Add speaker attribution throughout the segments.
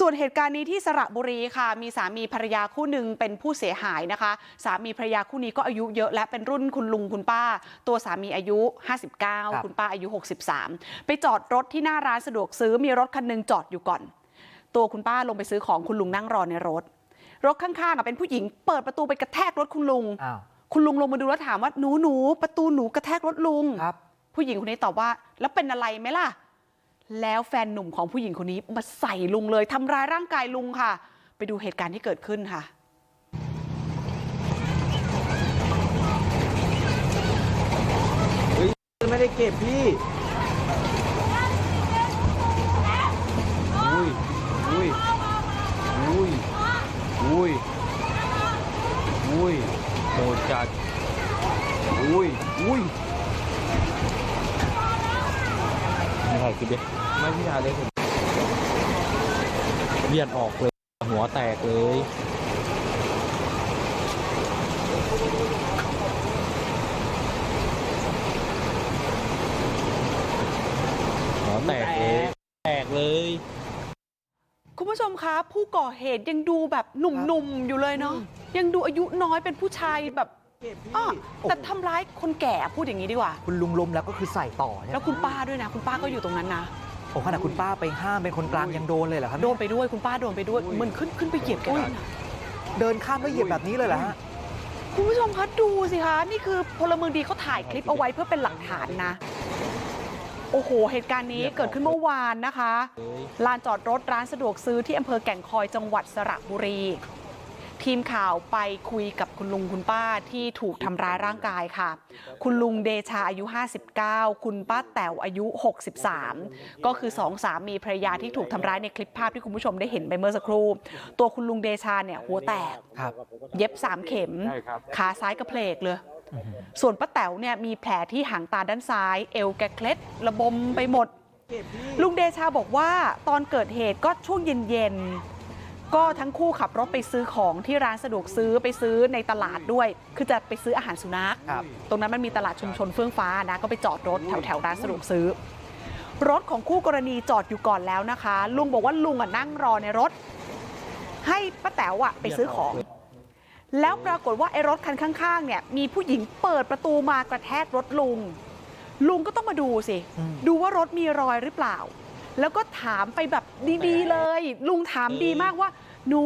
Speaker 1: ส่วนเหตุการณ์นี้ที่สระบุรีค่ะ มีสามีภรรยาคู่หนึ่งเป็นผู้เสียหายนะคะ สามีภรรยาคู่นี้ก็อายุเยอะและเป็นรุ่นคุณลุงคุณป้า ตัวสามีอายุ 59 คุณป้าอายุ 63 ไปจอดรถที่หน้าร้านสะดวกซื้อมีรถคันหนึงจอดอยู่ก่อน ตัวคุณป้าลงไปซื้อของคุณลุงนั่งรอในรถ รถข้างๆอะเป็นผู้หญิงเปิดประตูไปกระแทกรถคุณลุง
Speaker 2: อ้าว
Speaker 1: คุณลุงลงมาดูแล้วถามว่าหนูหนูประตูหนูกระแทกรถลุง
Speaker 2: ครับ
Speaker 1: ผู้หญิงคนนี้ตอบว่า แล้วเป็นอะไรไหมล่ะ แล้วแฟนหนุ่มของผู้หญิงคนนี้มาใส่ลุงเลยทำร้ายร่างกายลุงค่ะ ไปดูเหตุการณ์ที่เกิดขึ้นค่ะ
Speaker 2: ไม่ได้เก็บพี่ อุ้ย อุ้ย อุ้ย อุ้ย อุ้ยโหดจัด อุ้ย อุ้ยไม่ ถ่ายคลิปดิไม่พี่ถ่ายเลยผมเลียดออกเลย หัวแตกเลยหัวแตกเลยแตกเลย
Speaker 1: คุณผู้ชมคะผู้ก่อเหตุยังดูแบบหนุ่มๆอยู่เลยเนาะยังดูอายุน้อยเป็นผู้ชายแบบ อ้อแต่ทำร้ายคนแก่พูดอย่างนี้ดีกว่า
Speaker 2: คุณลุงล้มแล้วก็คือใส่ต่อเนี่ย
Speaker 1: แล้วคุณป้าด้วยนะ คุณป้าก็อยู่ตรงนั้นนะ
Speaker 2: โอ้ขนาดคุณป้าไปห้ามเป็นคนกลางยังโดนเลยเหรอครับ
Speaker 1: โดนไปด้วยคุณป้าโดนไปด้วยเหมันขึ้นขึ้นไปเหยียบแกด้วยนะ
Speaker 2: เดินข้ามแล้วเหยียบแบบนี้เลยเหรอฮะ
Speaker 1: คุณผู้ชมคะดูสิคะนี่คือพลเมืองดีเขาถ่ายคลิปเอาไว้เพื่อเป็นหลักฐานนะ โอ้โห เหตุการณ์นี้เกิดขึ้นเมื่อวานนะคะ ลานจอดรถร้านสะดวกซื้อที่อำเภอแก่งคอยจังหวัดสระบุรี ทีมข่าวไปคุยกับคุณลุงคุณป้าที่ถูกทำร้ายร่างกายค่ะ คุณลุงเดชาอายุ 59 คุณป้าแต๋วอายุ 63 ก็คือสองสามีภรรยาที่ถูกทำร้ายในคลิปภาพที่คุณผู้ชมได้เห็นไปเมื่อสักครู่ ตัวคุณลุงเดชาเนี่ยหัวแตก
Speaker 2: ครับ
Speaker 1: เย็บ3เข็ม ขาซ้ายกระเพลกเลย ส่วนป้าแต๋วเนี่ยมีแผลที่หางตาด้านซ้าย เอวแกเคล็ดระบมไปหมด ลุงเดชาบอกว่าตอนเกิดเหตุก็ช่วงเย็นๆ ก็ทั้งคู่ขับรถไปซื้อของที่ร้านสะดวกซื้อไปซื้อในตลาดด้วย คือจะไปซื้ออาหารสุนัข
Speaker 2: ครับ
Speaker 1: ตรงนั้นมันมีตลาดชุมชนเฟื่องฟ้านะก็ไปจอดรถแถวแถวๆร้านสะดวกซื้อ รถของคู่กรณีจอดอยู่ก่อนแล้วนะคะ ลุงบอกว่าลุงอะนั่งรอในรถ ให้ป้าแต๋วอะไปซื้อของ แล้วปรากฏว่าไอ้รถคันข้างๆเนี่ยมีผู้หญิงเปิดประตูมากระแทกรถลุง ลุงก็ต้องมาดูสิ
Speaker 2: อืม
Speaker 1: ดูว่ารถมีรอยหรือเปล่า แล้วก็ถามไปแบบดีๆเลย ลุงถามดีมากว่า หนู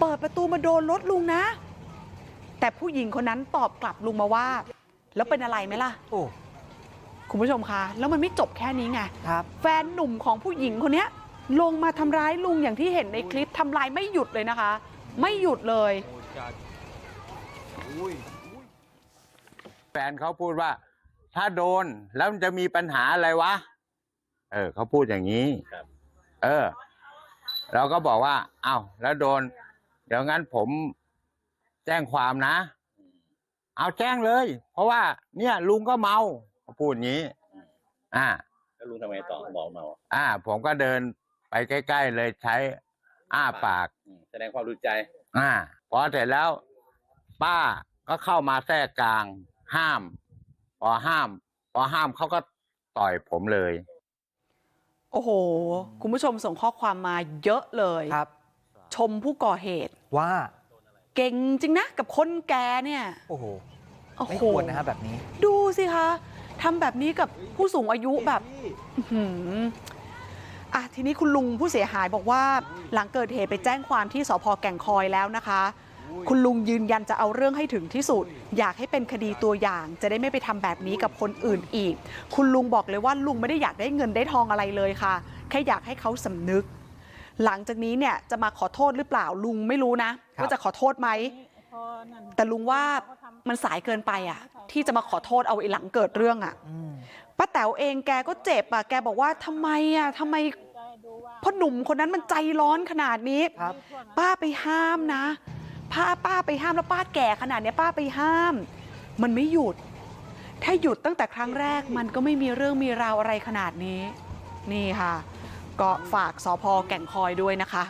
Speaker 1: เปิดประตูมาโดนรถลุงนะ แต่ผู้หญิงคนนั้นตอบกลับลุงมาว่า แล้วเป็นอะไรไหมล่ะ
Speaker 2: โอ้
Speaker 1: คุณผู้ชมคะแล้วมันไม่จบแค่นี้ไง
Speaker 2: ครับ
Speaker 1: แฟนหนุ่มของผู้หญิงคนเนี้ยลงมาทำร้ายลุงอย่างที่เห็นในคลิปทำลายไม่หยุดเลยนะคะ ไม่หยุดเลย
Speaker 2: โหดจัด
Speaker 3: แฟนเขาพูดว่า ถ้าโดนแล้วมันจะมีปัญหาอะไรวะ เออเขาพูดอย่างนี้เออ เราก็บอกว่าเอ้าแล้วโดน เดี๋ยวงั้นผมแจ้งความนะ เอาแจ้งเลย เพราะว่า เนี่ย ลุงก็เมาเขาพูดอย่างนี้ อ่า
Speaker 4: แล้วลุงทำไงต่อบอกเมา
Speaker 3: อ่า ผมก็เดินไปใกล้ๆเลยใช้ อ้าปาก
Speaker 4: อืมแสดงความรู้ใจ
Speaker 3: อ่าพอเสร็จแล้ว ป้าก็เข้ามาแทรกกลาง ห้าม พอห้าม พอห้ามเขาก็ต่อยผมเลย
Speaker 1: โอ้โหคุณผู้ชมส่งข้อความมาเยอะเลย
Speaker 2: ครับ
Speaker 1: ชมผู้ก่อเหตุ
Speaker 2: ว่า
Speaker 1: เก่งจริงนะกับคนแก่เนี่ย
Speaker 2: โอ้โห
Speaker 1: โอ้
Speaker 2: ไม่
Speaker 1: โห
Speaker 2: ควรนะฮะแบบนี้
Speaker 1: ดูสิคะทำแบบนี้กับผู้สูงอายุแบบอื้อหืออะทีนี้คุณลุงผู้เสียหายบอกว่าหลังเกิดเหตุไปแจ้งความที่สพแก่งคอยแล้วนะคะ คุณลุงยืนยันจะเอาเรื่องให้ถึงที่สุด อยากให้เป็นคดีตัวอย่าง จะได้ไม่ไปทำแบบนี้กับคนอื่นอีก คุณลุงบอกเลยว่าลุงไม่ได้อยากได้เงินได้ทองอะไรเลยค่ะ แค่อยากให้เขาสำนึก หลังจากนี้เนี่ยจะมาขอโทษหรือเปล่าลุงไม่รู้นะ
Speaker 2: ครับ
Speaker 1: ว่าจะขอโทษไหมแต่ลุงว่ามันสายเกินไปอะ ที่จะมาขอโทษเอาไอ้หลังเกิดเรื่องอะ
Speaker 2: อืม
Speaker 1: ป้าแต๋วเองแกก็เจ็บอะแกบอกว่าทำไมอะทำไมพ่อหนุ่มคนนั้นมันใจร้อนขนาดนี้
Speaker 2: ครับ
Speaker 1: ป้าไปห้ามนะ ป้าป้าไปห้ามแล้วป้าแก่ขนาดนี้ป้าไปห้าม มันไม่หยุด ถ้าหยุดตั้งแต่ครั้งแรกมันก็ไม่มีเรื่องมีราวอะไรขนาดนี้ นี่ค่ะ ก็ฝากสพแก่งคอยด้วยนะคะ